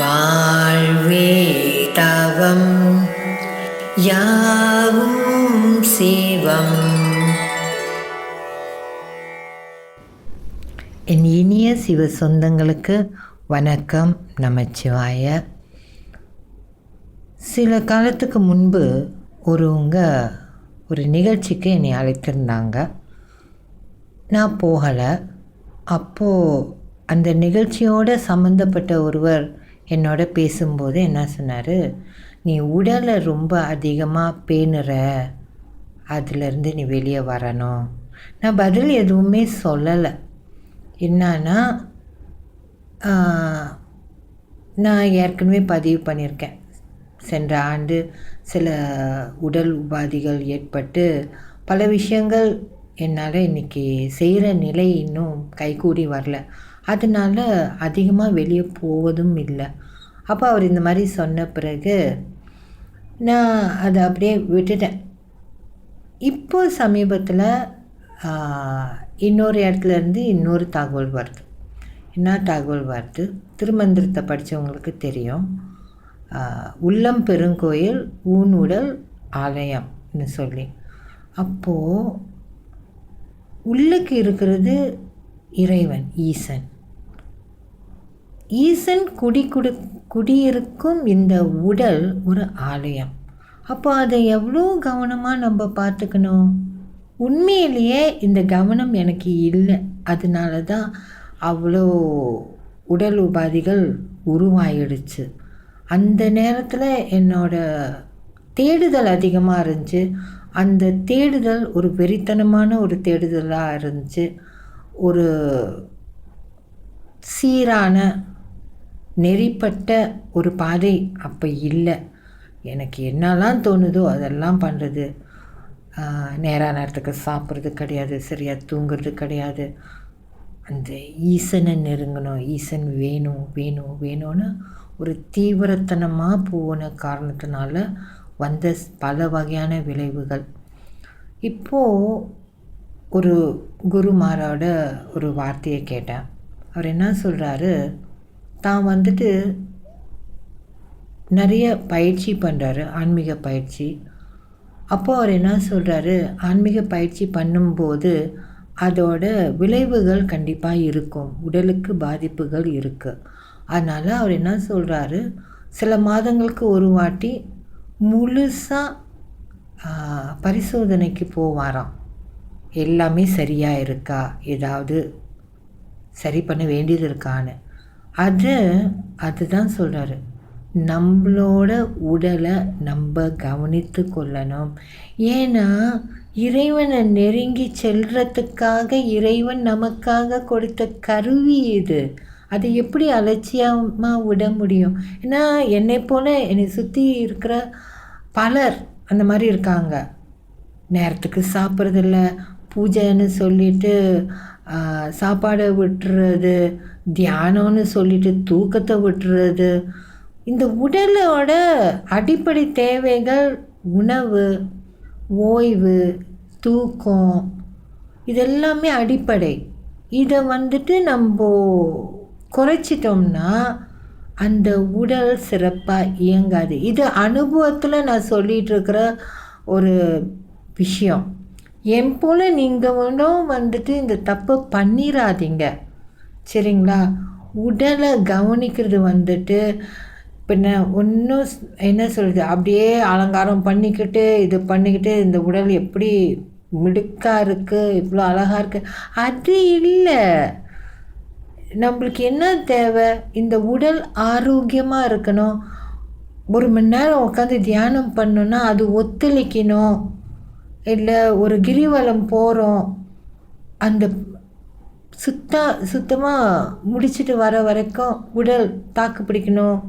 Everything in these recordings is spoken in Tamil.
வாழ்வே தவம் யாவும் சிவம். என் இனிய சிவ சொந்தங்களுக்கு வணக்கம் நமச்சிவாய. சில காலத்துக்கு முன்பு ஒருவங்க ஒரு நிகழ்ச்சிக்கு என்னை அழைத்திருந்தாங்க. நான் போகலை. அப்போது அந்த நிகழ்ச்சியோட சம்மந்தப்பட்ட ஒருவர் என்னோட பேசும்போது என்ன சொன்னார்? நீ உடலை ரொம்ப அதிகமாக பேணுற. அதுலேருந்து நீ வெளியே வரணும். நான் பதில் எதுவுமே சொல்லலை. என்னன்னா நான் ஏற்கனவே பதிவு பண்ணியிருக்கேன். சென்ற ஆண்டு சில உடல் உபாதிகள் ஏற்பட்டு பல விஷயங்கள் என்னால் இன்றைக்கி செய்கிற நிலை இன்னும் கைகூடி வரல. அதனால அதிகமாக வெளியே போவதும் இல்லை. அப்போ அவர் இந்த மாதிரி சொன்ன பிறகு நான் அதை அப்படியே விட்டுட்டேன். இப்போ சமீபத்தில் இன்னொரு இடத்துலேருந்து இன்னொரு தகவல் வருது. என்ன தகவல் வருது? திருமந்திரத்தை படித்தவங்களுக்கு தெரியும். உள்ளம் பெருங்கோயில் ஊன் உடல் ஆலயம்னு சொல்லி. அப்போது உள்ளுக்கு இருக்கிறது இறைவன் ஈசன். ஈசன் குடி குடு குடியிருக்கும் இந்த உடல் ஒரு ஆலயம். அப்போ அதை எவ்வளோ கவனமாக நம்ம பார்த்துக்கணும்? உண்மையிலேயே இந்த கவனம் எனக்கு இல்லை. அதனால தான் அவ்வளோ உடல் உபாதிகள் உருவாயிடுச்சு. அந்த நேரத்தில் என்னோட தேடுதல் அதிகமாக இருந்துச்சு. அந்த தேடுதல் ஒரு வெறித்தனமான ஒரு தேடுதலாக இருந்துச்சு. ஒரு சீரான நெறிப்பட்ட ஒரு பாதை அப்போ இல்லை. எனக்கு என்னெல்லாம் தோணுதோ அதெல்லாம் பண்ணுறது நேராக நேரத்துக்கு சாப்பிட்றது கிடையாது சரியாக தூங்குறது கிடையாது. அந்த ஈசனை நெருங்கணும் ஈசன் வேணும் வேணும் வேணும்னு ஒரு தீவிரத்தனமாக போன காரணத்தினால வந்த பல வகையான விளைவுகள். இப்போது ஒரு குருமாரோட ஒரு வார்த்தையை கேட்டேன். அவர் என்ன சொல்கிறாரு தான் வந்துட்டு நிறைய பயிற்சி பண்ணுறாரு ஆன்மீக பயிற்சி. அப்போ அவர் என்ன சொல்கிறாரு ஆன்மீக பயிற்சி பண்ணும்போது அதோட விளைவுகள் கண்டிப்பாக இருக்கும். உடலுக்கு பாதிப்புகள் இருக்குது அதனால் அவர் என்ன சொல்கிறாரு சில மாதங்களுக்கு ஒரு வாட்டி முழுசாக பரிசோதனைக்கு போவாராம். எல்லாமே சரியாக இருக்கா? ஏதாவது சரி பண்ண வேண்டியது இருக்கான்னு. அது அதுதான் சொல்கிறாரு நம்மளோட உடலை நம்ம கவனித்து கொள்ளணும். ஏன்னா இறைவனை நெருங்கி செல்றதுக்காக இறைவன் நமக்காக கொடுத்த கருவி இது. அதை எப்படி அலட்சியமாக விட முடியும்? ஏன்னா என்னை போல் என்னை சுற்றி இருக்கிற பலர் அந்த மாதிரி இருக்காங்க. நேரத்துக்கு சாப்பிட்றதில்ல. பூஜைன்னு சொல்லிட்டு சாப்பாடை விட்டுறது தியானம்னு சொல்லிட்டு தூக்கத்தை விட்டுறது இந்த உடலோட அடிப்படை தேவைகள் உணவு ஓய்வு தூக்கம் இதெல்லாமே அடிப்படை. இதை வந்துட்டு நம்ம குறைச்சிட்டோம்னா அந்த உடல் சிறப்பாக இயங்காது. இது அனுபவத்தில் நான் சொல்லிகிட்ருக்கிற ஒரு விஷயம். என் போல் நீங்களும் வந்துட்டு இந்த தப்பை பண்ணிடாதீங்க சரிங்களா? உடலை கவனிக்கிறது வந்துட்டு பின்ன ஒன்றும் என்ன சொல்கிறது அப்படியே அலங்காரம் பண்ணிக்கிட்டு இது பண்ணிக்கிட்டு இந்த உடல் எப்படி மிடுக்காக இருக்குது இவ்வளோ அழகாக இருக்குது அது இல்லை. நம்மளுக்கு என்ன தேவை? இந்த உடல் ஆரோக்கியமாக இருக்கணும். ஒரு மணி நேரம் உட்காந்து தியானம் பண்ணோன்னா அது ஒத்துழைக்கணும். இல்லை ஒரு கிரிவலம் போகிறோம் அந்த சுத்தம் சுத்தமாக முடிச்சிட்டு வர வரைக்கும் உடல் தாக்கு பிடிக்கணும்.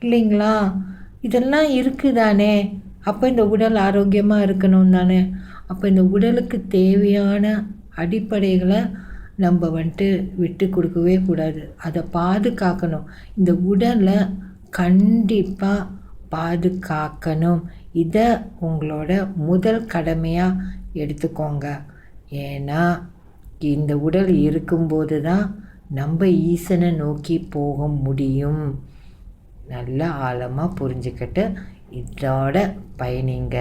இல்லைங்களா? இதெல்லாம் இருக்குதானே? அப்போ இந்த உடல் ஆரோக்கியமாக இருக்கணும் தானே? அப்போ இந்த உடலுக்கு தேவையான அடிப்படைகளை நம்ம வந்துட்டு விட்டு கொடுக்கவே கூடாது. அதை பாதுகாக்கணும். இந்த உடலை கண்டிப்பாக பாதுகாக்கணும். இதை உங்களோட முதல் கடமையாக எடுத்துக்கோங்க. ஏன்னா இந்த உடல் இருக்கும்போது தான் நம்ம ஈசனை நோக்கி போக முடியும். நல்லா ஆழமாக புரிஞ்சுக்கிட்டு இதோட பயணிங்க.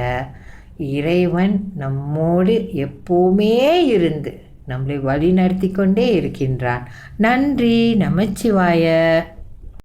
இறைவன் நம்மோடு எப்போவுமே இருந்து நம்மளை வழி நடத்தி கொண்டே இருக்கின்றான். நன்றி நமச்சிவாய.